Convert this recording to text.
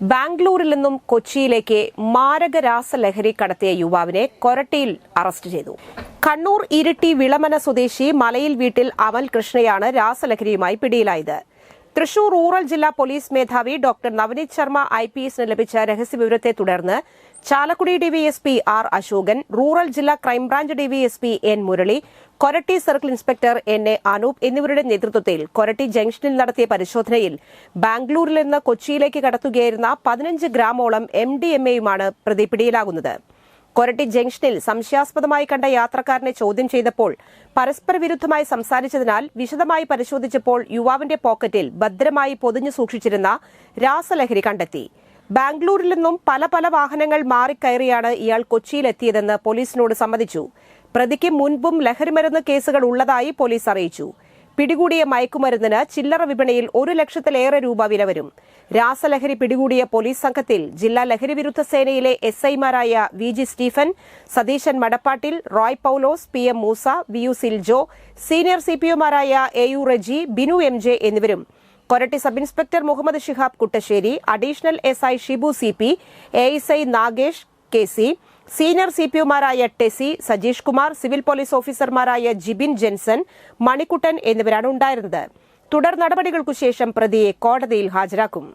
ബാംഗ്ലൂരിൽ നിന്നും കൊച്ചിയിലേക്ക് മാരക രാസലഹരി കടത്തിയ യുവാവിനെ കൊരട്ടിയിൽ അറസ്റ്റ് ചെയ്തു. കണ്ണൂർ ഇരിട്ടി വിളമന സ്വദേശി മലയിൽ വീട്ടിൽ അമൽ കൃഷ്ണയാണ് രാസലഹരിയുമായി പിടിയിലായത്. തൃശൂർ റൂറൽ ജില്ലാ പോലീസ് മേധാവി doctor Navaneeth Sharma I P എസിന് ലഭിച്ച രഹസ്യവിവരത്തെ തുടർന്ന് Chalakudy DYSP R Ashokan rural ജില്ലാ crime branch DYSP N Murali Koratty circle inspector N A Anoop എന്നിവരുടെ നേതൃത്വത്തിൽ കൊരട്ടി ജംഗ്ഷനിൽ നടത്തിയ പരിശോധനയിൽ ബാംഗ്ലൂരിൽ നിന്ന് കൊച്ചിയിലേക്ക് കടത്തുകയായിരുന്ന പതിനഞ്ച് ഗ്രാമോളം എം ഡി എം എയുമാണ് പ്രതി പിടിയിലാകുന്നത് കൊരട്ടി ജംഗ്ഷനിൽ സംശയാസ്പദമായി കണ്ട യാത്രക്കാരനെ ചോദ്യം ചെയ്തപ്പോൾ പരസ്പര വിരുദ്ധമായി സംസാരിച്ചതിനാൽ വിശദമായി പരിശോധിച്ചപ്പോൾ യുവാവിന്റെ പോക്കറ്റിൽ ഭദ്രമായി പൊതിഞ്ഞു സൂക്ഷിച്ചിരുന്ന രാസലഹരി കണ്ടെത്തി. ബാംഗ്ലൂരിൽ നിന്നും പല പല വാഹനങ്ങൾ മാറിക്കയറിയാണ് ഇയാൾ കൊച്ചിയിലെത്തിയതെന്ന് പോലീസിനോട് സമ്മതിച്ചു. പ്രതിക്ക് മുൻപും ലഹരിമരുന്ന് കേസുകൾ ഉള്ളതായി പോലീസ് അറിയിച്ചു. പിടികൂടിയ മയക്കുമരുന്നിന് ചില്ലറ വിപണിയിൽ ഒരു ലക്ഷത്തിലേറെ രൂപ വില വരും. രാസലഹരി പിടികൂടിയ പോലീസ് സംഘത്തിൽ ജില്ലാ ലഹരി വിരുദ്ധ സേനയിലെ എസ് ഐമാരായ V G Stephen Satheesan Madappattil Roy Paulose P M Moosa V U Siljo senior C P ഒമാരായ A U Reji Binu M J എന്നിവരും. Koratty sub inspector Muhammad Shihab Kuttassery additional S I Shibu C P A I Nagesh K C senior C P ഒമാരായ Tessy Sajeesh Kumar civil police ഓഫീസർമാരായ ജിബിൻ ജെൻസൺ മണിക്കുട്ടൻ എന്നിവരാണ് ഉണ്ടായിരുന്നത്. തുടർ നടപടികൾക്കു ശേഷം പ്രതിയെ കോടതിയിൽ ഹാജരാക്കും.